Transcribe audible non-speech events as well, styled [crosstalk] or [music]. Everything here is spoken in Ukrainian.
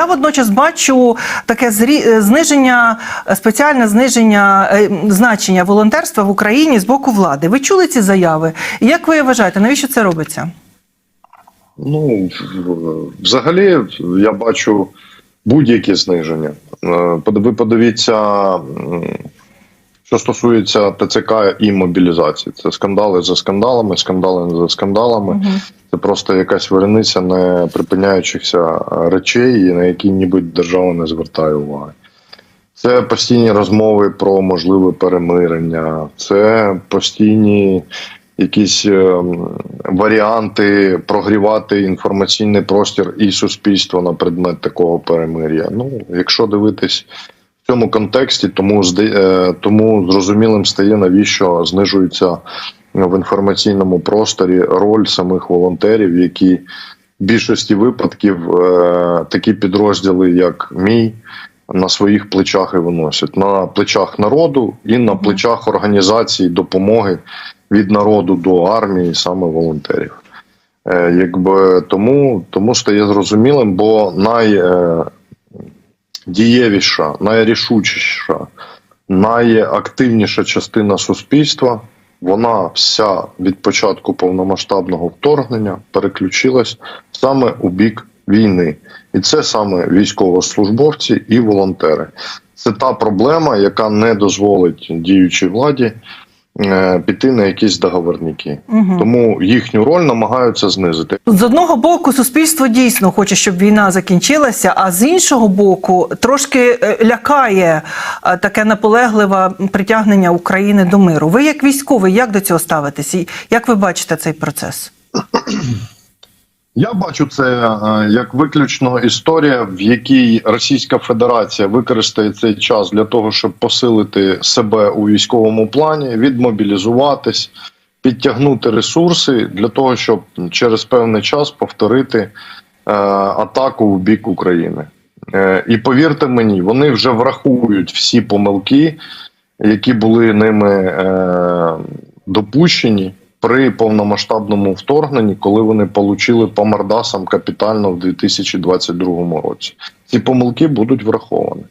я водночас бачу таке зрі... е, зниження, е, спеціальне зниження е, значення волонтерства в Україні з боку влади. Ви чули ці заяви? І як ви вважаєте, навіщо це робиться? Ну, взагалі, я бачу будь-які зниження. Ви подивіться, що стосується ТЦК і мобілізації. Це скандали за скандалами, скандали за скандалами. Це просто якась верениця не припиняючихся речей, на які ніби держава не звертає уваги. Це постійні розмови про можливе перемирення, це постійні якісь ем, варіанти прогрівати інформаційний простір і суспільство на предмет такого перемир'я. Ну, якщо дивитись в цьому контексті, тому е, тому зрозумілим стає навіщо знижується в інформаційному просторі роль самих волонтерів, які в більшості випадків е, такі підрозділи, як мій, на своїх плечах і виносять на плечах народу і на плечах організацій допомоги від народу до армії, саме волонтерів. Е, якби тому, тому стає зрозумілим, бо найдієвіша, найрішучіша, найактивніша частина суспільства. Вона вся від початку повномасштабного вторгнення переключилась саме у бік війни, і це саме військовослужбовці і волонтери. Це та проблема, яка не дозволить діючій владі піти на якісь договорники. Угу. Тому їхню роль намагаються знизити. З одного боку, суспільство дійсно хоче, щоб війна закінчилася, а з іншого боку, трошки е, лякає е, таке наполегливе притягнення України до миру. Ви, як військовий, як до цього ставитесь? І як ви бачите цей процес? [clears throat] Я бачу це е, як виключно історія, в якій Російська Федерація використає цей час для того, щоб посилити себе у військовому плані, відмобілізуватись, підтягнути ресурси для того, щоб через певний час повторити е, атаку в бік України. Е, і повірте мені, вони вже врахують всі помилки, які були ними допущені при повномасштабному вторгненні, коли вони получили по мордасам капітально в 2022 році. Ці помилки будуть враховані.